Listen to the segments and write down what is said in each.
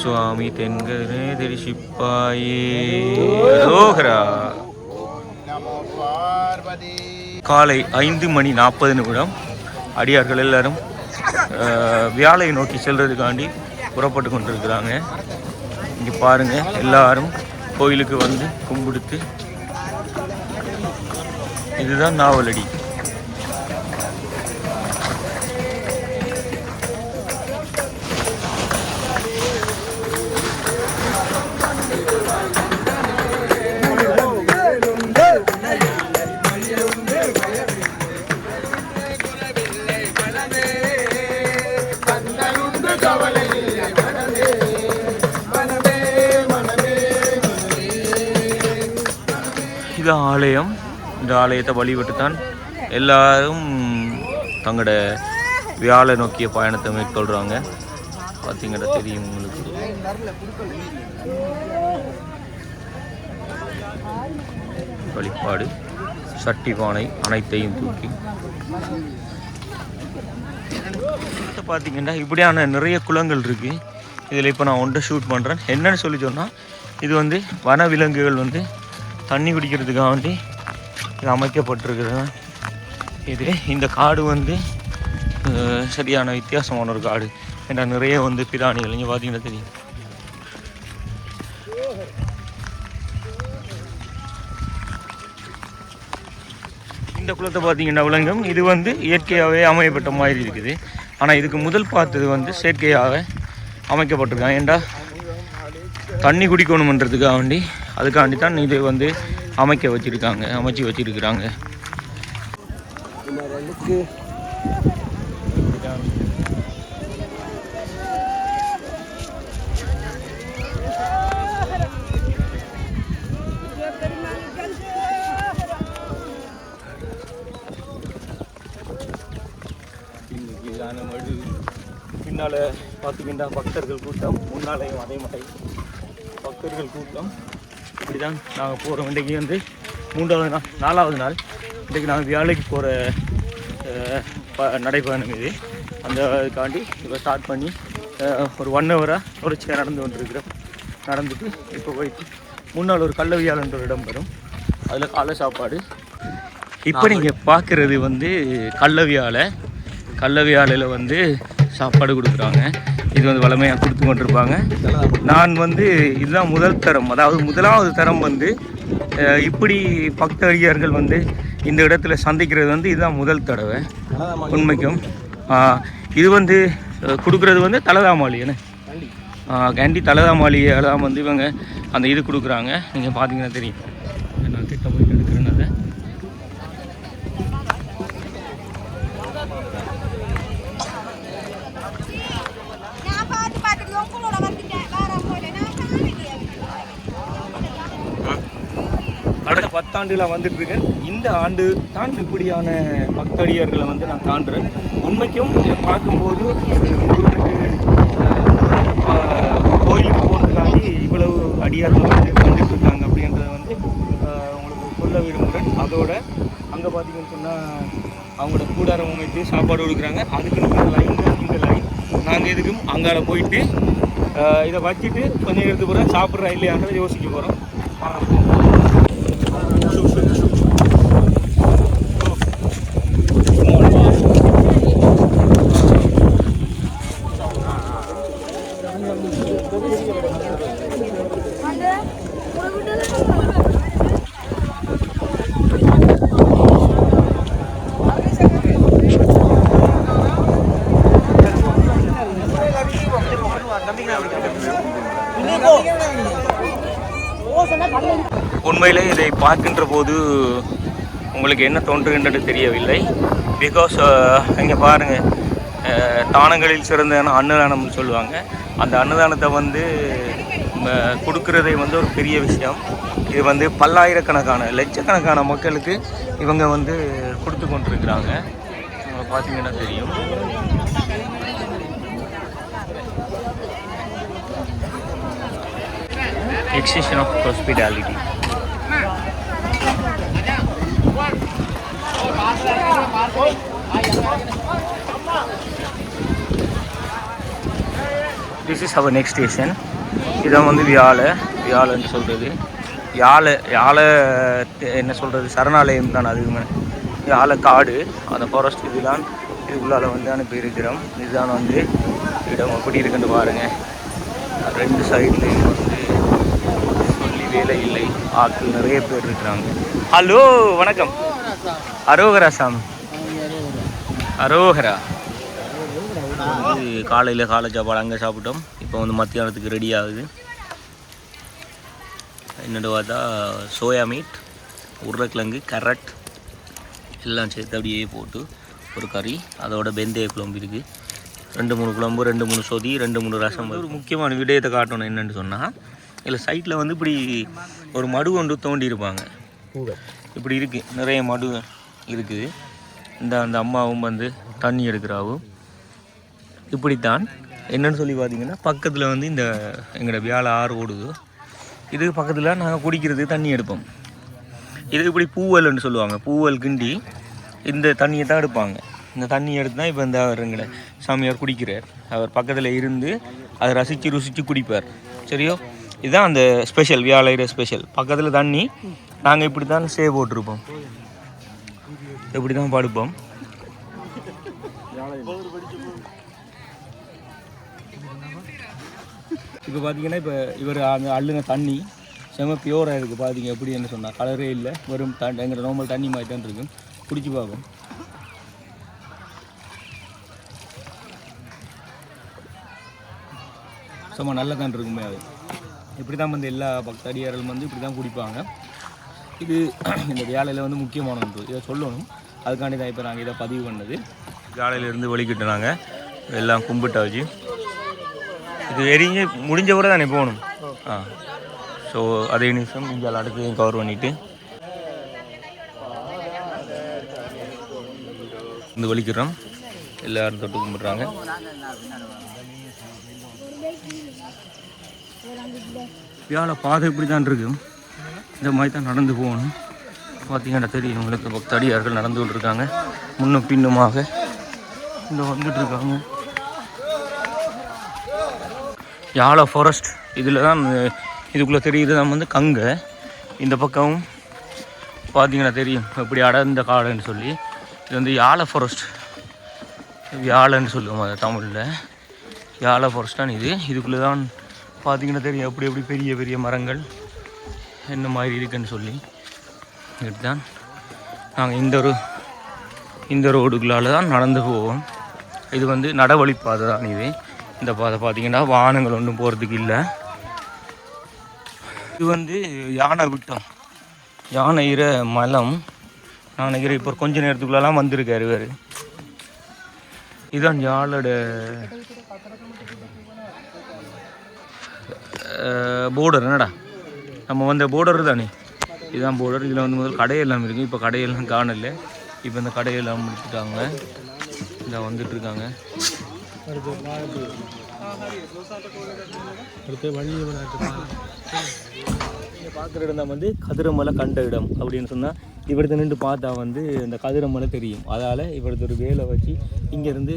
சுவாமி தென்கரே தரிசிப்பாயே. ரோகரா காலை ஐந்து மணி நாற்பது நிமிடம் அடியார்கள் எல்லாரும் அஹ், வியாழை நோக்கி செல்றதுக்காண்டி புறப்பட்டு கொண்டிருக்கிறாங்க. இங்கே பாருங்க எல்லாரும் கோயிலுக்கு வந்து கும்பிடுத்து இதுதான் நாவலடி. இது ஆலயம் இந்த ஆலயத்தை வழிபட்டு தான் எல்லாரும் தங்களோட வியாழை நோக்கிய பயணத்தை மேற்கொள்கிறாங்க பார்த்தீங்கன்னா தெரியும் உங்களுக்கு. வழிபாடு சட்டி பானை அனைத்தையும் தூக்கி. பார்த்தீங்கன்னா இப்படியான நிறைய குளங்கள் இருக்குது இதில் இப்போ நான் ஒன்றை ஷூட் பண்ணுறேன் என்னன்னு சொல்லி சொன்னால் இது வந்து வனவிலங்குகள் வந்து தண்ணி குடிக்கிறதுக்காக வேண்டி இது அமைக்கப்பட்டிருக்குது இது இந்த காடு வந்து சரியான வித்தியாசமான ஒரு காடு ஏன்னா நிறைய வந்து பிராணிகள் இங்கே பார்த்தீங்கன்னா தெரியும். இந்த குளத்தை பார்த்தீங்கன்னா விலங்கும். இது வந்து இயற்கையாகவே அமையப்பட்ட மாதிரி இருக்குது. ஆனால் இதுக்கு முதல் பார்த்தது வந்து செயற்கையாக அமைக்கப்பட்டிருக்காங்க. ஏண்டா? தண்ணி குடிக்கணுமன்றதுக்காக வேண்டி அதுக்காண்டி தான் இது வந்து அமைக்க வச்சிருக்காங்க அமைச்சு வச்சிருக்கிறாங்க. இன்னைக்கு மழு பின்னால் பார்த்திங்கன்னா பக்தர்கள் கூட்டம் முன்னாலேயும் அதே மாதிரி. பக்தர்கள் கூட்டம். இப்படி தான் நாங்கள் போகிறோம் இன்றைக்கி வந்து மூன்றாவது நாள் நாலாவது நாள். இன்றைக்கி நாங்கள் வியாழைக்கு போகிற நடைப்பயணம் இது. அந்த இதுக்காண்டி இப்போ ஸ்டார்ட் பண்ணி ஒரு ஒன் ஹவராக தொடர்ச்சியாக நடந்து கொண்டிருக்கிறோம். நடந்துட்டு இப்போ போயிட்டு முன்னால் ஒரு கள்ளவியாளன்ற இடம் வரும். அதில் காலை சாப்பாடு. இப்போ நீங்கள் பார்க்குறது வந்து கள்ளவியாலை கள்ளவியாலையில் வந்து சாப்பாடு கொடுக்குறாங்க. இது வந்து வளமையாக கொடுத்து கொண்டிருப்பாங்க. நான் வந்து இதுதான் முதல் தரம். அதாவது முதலாவது தரம் வந்து இப்படி இப்படி பக்தடியார்கள் வந்து இந்த இடத்துல சந்திக்கிறது வந்து இதுதான் முதல் தடவை. உண்மைக்கும். இது வந்து கொடுக்குறது வந்து தலதாமாளி என்ன? கேண்டி தலதாமாளியெல்லாம் தான் வந்து இவங்க அந்த இது கொடுக்குறாங்க. நீங்கள் பார்த்தீங்கன்னா தெரியும். நான் திட்டம் போயிட்டு எடுக்கிறேன்னு அதை நான் பார்த்து பார்த்துட்டு உங்களோட வந்துட்டேன் வேற போயில நான் காணலையே பத்தாண்டுகளாக பத்தாண்டுல வந்துட்டு இருக்கேன் இந்த ஆண்டு தான் இப்படியான பக்தடியர்களை வந்து நான் தாண்டுறேன். உண்மைக்கும் இதை பார்க்கும்போது முருகனுக்கு, கோயிலுக்கு போகிறதுக்காண்டி இவ்வளவு அடியார்கள் வந்து வந்துட்டு இருக்காங்க அப்படின்றத வந்து உங்களுக்கு சொல்ல விரும்புகிறேன். அதோட அங்கே பார்த்தீங்கன்னு சொன்னால் அவங்களோட கூடாரம் அமைத்து சாப்பாடு கொடுக்குறாங்க. அதுக்கு இந்த லைன் இந்த லைன் நாங்கள் எதுக்கும் அங்கால போயிட்டு இதை வச்சுட்டு கொஞ்சம் எடுத்து போகிறோம் சாப்பிட்றா இல்லையாங்கிறத யோசிக்க போகிறோம் உண்மையிலே இதை பார்க்கின்ற போது உங்களுக்கு என்ன தோன்றுகின்றது தெரியவில்லை. பிகாஸ் uh, இங்கே பாருங்கள் uh, தானங்களில் சிறந்த அன்னதானம்னு சொல்லுவாங்க. அந்த அன்னதானத்தை வந்து ம, வந்து ஒரு பெரிய விஷயம். இது வந்து பல்லாயிரக்கணக்கான லட்சக்கணக்கான மக்களுக்கு இவங்க வந்து கொடுத்து கொண்டிருக்கிறாங்க. பார்த்தீங்கன்னா தெரியும். Excision of hospitality this is our next station இதான் வந்து வியாழை. வியாழன்னு சொல்கிறது யாழை யாழை என்ன சொல்கிறது சரணாலயம் தான் அதுவுமே யாழை காடு. அந்த ஃபாரஸ்ட் இதுதான். இதுக்குள்ள வந்து அனுப்பியிருக்கிறோம். இதுதான் வந்து இடம். எப்படி இருக்குன்னு பாருங்கள் ரெண்டு சைட்லேயும் வந்து சொல்லி வேலை இல்லை. ஆட்கள் நிறைய பேர் இருக்கிறாங்க. ஹலோ வணக்கம். அரோகரா சாமி. அரோகரா. வந்து காலையில் காலை சாப்பாடு அங்கே சாப்பிட்டோம். இப்போ வந்து மத்தியானத்துக்கு ரெடி ஆகுது. என்னென்னு பார்த்தா சோயா மீட் உருளைக்கிழங்கு கரட் எல்லாம் சேர்த்து அப்படியே போட்டு ஒரு கறி அதோட வெந்தய குழம்பு இருக்குது ரெண்டு மூணு குழம்பு ரெண்டு மூணு சொதி ரெண்டு மூணு ரசம் ஒரு முக்கியமான விடயத்தை காட்டணும் என்னன்னு சொன்னால் இதில் சைட்டில் வந்து இப்படி ஒரு மடு கொண்டு தோண்டி இருப்பாங்க. இப்படி இருக்குது நிறைய மடு இருக்குது இந்த அந்த அம்மாவும் வந்து தண்ணி எடுக்கிறாவும் இப்படித்தான் என்னன்னு சொல்லி பார்த்தீங்கன்னா பக்கத்தில் வந்து இந்த எங்களோட வியாழ ஆறு ஓடுது. இதுக்கு பக்கத்தில் நாங்கள் குடிக்கிறது தண்ணி எடுப்போம். இது இப்படி பூவல்னு சொல்லுவாங்க பூவல் கிண்டி. இந்த தண்ணியை தான் எடுப்பாங்க. இந்த தண்ணி எடுத்து தான் இப்போ இந்த அவர் எங்களை சாமியார் குடிக்கிறார். அவர் பக்கத்தில் இருந்து அதை ரசித்து ருசித்து குடிப்பார். சரியோ? இதுதான் அந்த ஸ்பெஷல் வியாழையிற ஸ்பெஷல் பக்கத்தில் தண்ணி நாங்கள் இப்படி தான் சே போட்டிருப்போம். இப்படி தான் படுப்போம்? இப்போ பார்த்தீங்கன்னா இப்போ இவர் அங்கே அள்ளுங்க தண்ணி செம பியூராக இருக்குது பார்த்தீங்க எப்படின்னு சொன்னால் கலரே இல்லை. வெறும் தண்ணி எங்கள் நார்மல் தண்ணி மாதிரி தான் இருக்கும். குடிச்சு பார்ப்போம். சும்மா நல்ல தான் இருக்குமே அது. இப்படி தான் வந்து எல்லா பக்தடியார்களும் வந்து இப்படி தான் குடிப்பாங்க. இது இந்த வேலையில் வந்து முக்கியமான ஒன்று. இதை சொல்லணும். அதுக்காண்டி தான் இப்போ நாங்கள் இதை பதிவு பண்ணது. காலையிலேருந்து வெளிக்கிட்டு நாங்கள் எல்லாம் கும்பிட்டாச்சு இது எரிஞ்சு முடிஞ்ச கூட தானே போகணும். ஆ. ஸோ அதே நிமிஷம் இங்கே அடுத்தையும் கவர் பண்ணிவிட்டு இந்த வலிக்கிறோம் எல்லாரும் தொட்டு கும்பிட்றாங்க. வியாழ பாதை இப்படி தான் இருக்கும் இந்த மாதிரி தான் நடந்து போகணும். பார்த்தீங்கன்னா தெரியும். உங்களுக்கு பக்தடியார்கள் நடந்து கொண்டிருக்காங்க. முன்னும் பின்னுமாக இந்த வந்துட்டு இருக்காங்க. யாழ ஃபாரஸ்ட் இதில் தான் இதுக்குள்ளே தெரியுது நம்ம வந்து கங்கை. இந்த பக்கமும் பார்த்தீங்கன்னா தெரியும். எப்படி அடர்ந்த காடுன்னு சொல்லி. இது வந்து யாழ ஃபாரஸ்ட் யாழன்னு சொல்லுவோம் அது தமிழில். யாழ ஃபாரஸ்ட் தான் இது. இதுக்குள்ளே தான் பார்த்தீங்கன்னா தெரியும். எப்படி எப்படி பெரிய பெரிய மரங்கள். என்ன மாதிரி இருக்குன்னு சொல்லி. இதுதான். நாங்கள் இந்த ஒரு இந்த ரோடுகளால் தான் நடந்து போவோம். இது வந்து நடவழிப்பாதை தான் இது. இந்த பாதை பார்த்தீங்கன்னா வாகனங்கள் ஒன்றும் போகிறதுக்கு இல்லை. இது வந்து யானை விட்டம். யானை இர மலம். நான் நினைக்கிறேன் இப்போ கொஞ்ச நேரத்துக்குள்ளலாம் வந்திருக்காரு இவர். இதுதான் யாழோட போர்டர் என்னடா? நம்ம வந்த போர்டர் தானே? இதுதான் போர்டர் இதில் வந்து முதல் கடையெல்லாம் இருக்குது இப்போ கடையெல்லாம் காணல. இப்போ இந்த கடையெல்லாம் முடிச்சுட்டாங்க இந்த வந்துட்டு இருக்காங்க இங்கே பார்க்குற இடம் தான் வந்து கதிரமலை கண்ட இடம் அப்படின்னு சொன்னால் இவர்கிட்ட நின்று பார்த்தா வந்து இந்த கதிரமலை தெரியும். அதால் இவரது ஒரு வேலை வச்சு இங்கேருந்து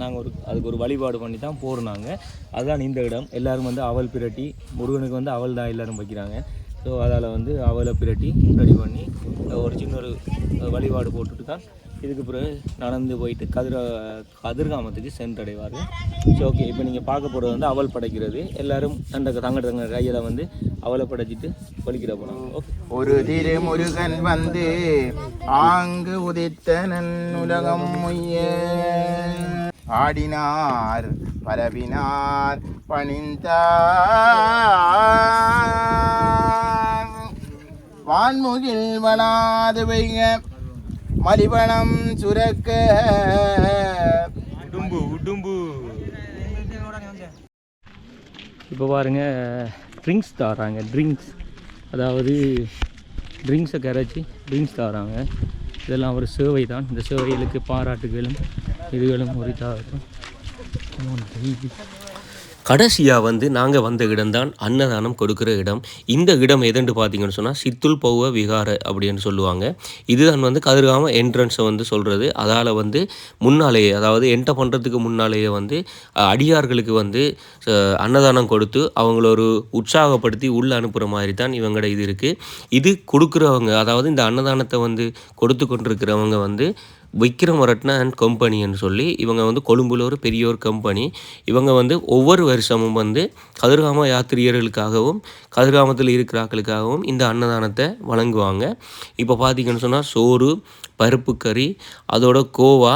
நாங்கள் ஒரு அதுக்கு ஒரு வழிபாடு பண்ணி தான் போகிறோம் நாங்கள் அதுதான் இந்த இடம். எல்லாரும் வந்து அவல் பிரட்டி முருகனுக்கு வந்து அவல் தான் எல்லாரும் வைக்கிறாங்க. ஸோ அதால் வந்து அவலை பிரட்டி ரெடி பண்ணி ஒரு சின்ன ஒரு வழிபாடு போட்டுட்டு தான் இதுக்கு பிறகு நடந்து போயிட்டு கதிர கதிர்காமத்துக்கு சென்றடைவார்கள் ஸோ ஓகே இப்போ நீங்கள் பார்க்க போகிறது வந்து அவல் படைக்கிறது. எல்லாரும் அந்த தங்க தங்க கையில் வந்து அவலை படைச்சிட்டு பலிக்கிற போகிறாங்க ஓகே ஒரு முருகன் வந்து ஆங்கு உதித்த நன்னுலகம் உய்ய ஆடினார் பரவினார் பணிந்தார். வான்முகில் வளாது வைங்க மலிவளம் சுரக்க. உடும்பு உடும்பு. இப்போ பாருங்க ட்ரிங்க்ஸ் தராங்க ட்ரிங்க்ஸ் அதாவது ட்ரிங்க்ஸை கரைச்சி ட்ரிங்க்ஸ் தராங்க. இதெல்லாம் ஒரு சேவை தான். இந்த சேவைகளுக்கு பாராட்டுகளும் இதுகளும் உரித்தாகும். கடைசியாக வந்து நாங்கள் வந்த இடம்தான் அன்னதானம் கொடுக்குற இடம். இந்த இடம் எதுன்னு பார்த்தீங்கன்னு சொன்னால் சித்துல் பௌவ விகார அப்படின்னு சொல்லுவாங்க. இதுதான் வந்து கதிர்காம என்ட்ரன்ஸை வந்து சொல்கிறது அதால் வந்து முன்னாலேயே அதாவது என்டர் பண்ணுறதுக்கு முன்னாலேயே வந்து அடியார்களுக்கு வந்து அன்னதானம் கொடுத்து அவங்கள ஒரு உற்சாகப்படுத்தி உள்ளே அனுப்புகிற மாதிரி தான் இவங்களோட இது இருக்குது இது கொடுக்குறவங்க அதாவது இந்த அன்னதானத்தை வந்து கொடுத்து கொண்டிருக்கிறவங்க வந்து விக்ரமரட்ன அண்ட் கம்பெனின்னு சொல்லி இவங்க வந்து கொழும்புல ஒரு பெரிய ஒரு கம்பெனி இவங்க வந்து ஒவ்வொரு வருஷமும் வந்து கதிர்காம யாத்திரிகர்களுக்காகவும் கதிர்காமத்தில் இருக்கிற ஆட்களுக்காகவும் இந்த அன்னதானத்தை வழங்குவாங்க. இப்போ பார்த்தீங்கன்னு சொன்னால் சோறு பருப்பு கறி அதோட கோவா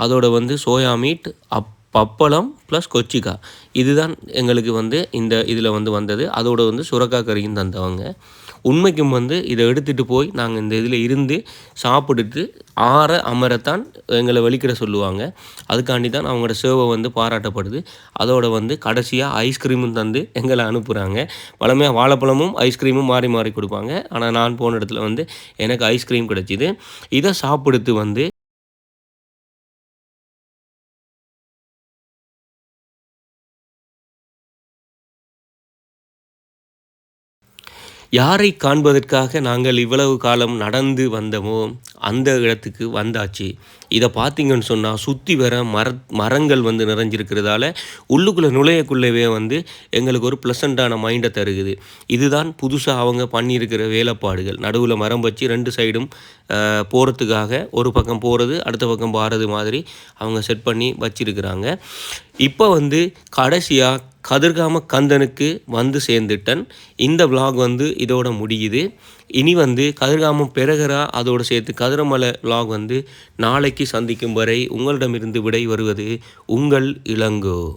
அதோட வந்து சோயா மீட் அப் பப்பளம் ப்ளஸ் கொச்சிக்கா. இதுதான் எங்களுக்கு வந்து இந்த இதில் வந்து வந்தது. அதோட வந்து சுரக்கா கறியும் தந்தவங்க. உண்மைக்கும் வந்து இதை எடுத்துகிட்டு போய் நாங்கள் இந்த இதில் இருந்து சாப்பிட்டுட்டு ஆற அமரத்தான் எங்களை வெளிக்கிட சொல்லுவாங்க. அதுக்காண்டி தான் அவங்களோட சேவை வந்து பாராட்டப்படுது. அதோட வந்து கடைசியாக ஐஸ்கிரீமும் தந்து எங்களை அனுப்புகிறாங்க பழமையாக வாழைப்பழமும் ஐஸ்கிரீமும் மாறி மாறி கொடுப்பாங்க. ஆனால் நான் போன இடத்துல வந்து எனக்கு ஐஸ்கிரீம் கிடச்சிது. இதை சாப்பிடுத்து வந்து யாரை காண்பதற்காக நாங்கள் இவ்வளவு காலம் நடந்து வந்தோமோ அந்த இடத்துக்கு வந்தாச்சு. இதை பார்த்தீங்கன்னு சொன்னால் சுற்றி வர மர மரங்கள் வந்து நிறைஞ்சிருக்கிறதால உள்ளுக்குள்ளே நுழையக்குள்ளவே வந்து எங்களுக்கு ஒரு ப்ளசண்ட்டான மைண்டை தருகுது. இதுதான் புதுசாக அவங்க பண்ணியிருக்கிற வேலைப்பாடுகள். நடுவில் மரம் வச்சு ரெண்டு சைடும் போகிறதுக்காக ஒரு பக்கம் போகிறது அடுத்த பக்கம் போகிறது மாதிரி அவங்க செட் பண்ணி வச்சுருக்கிறாங்க. இப்போ வந்து கடைசியாக கதிர்காம கந்தனுக்கு வந்து சேர்ந்துட்டன். இந்த விலாக் வந்து இதோட முடியுது. இனி வந்து கதிர்காமம் பிறகரா அதோடு சேர்த்து கதிரமலை விலாக் வந்து நாளைக்கு சந்திக்கும் வரை உங்களிடமிருந்து விடை வருவது உங்கள் இளங்கோ.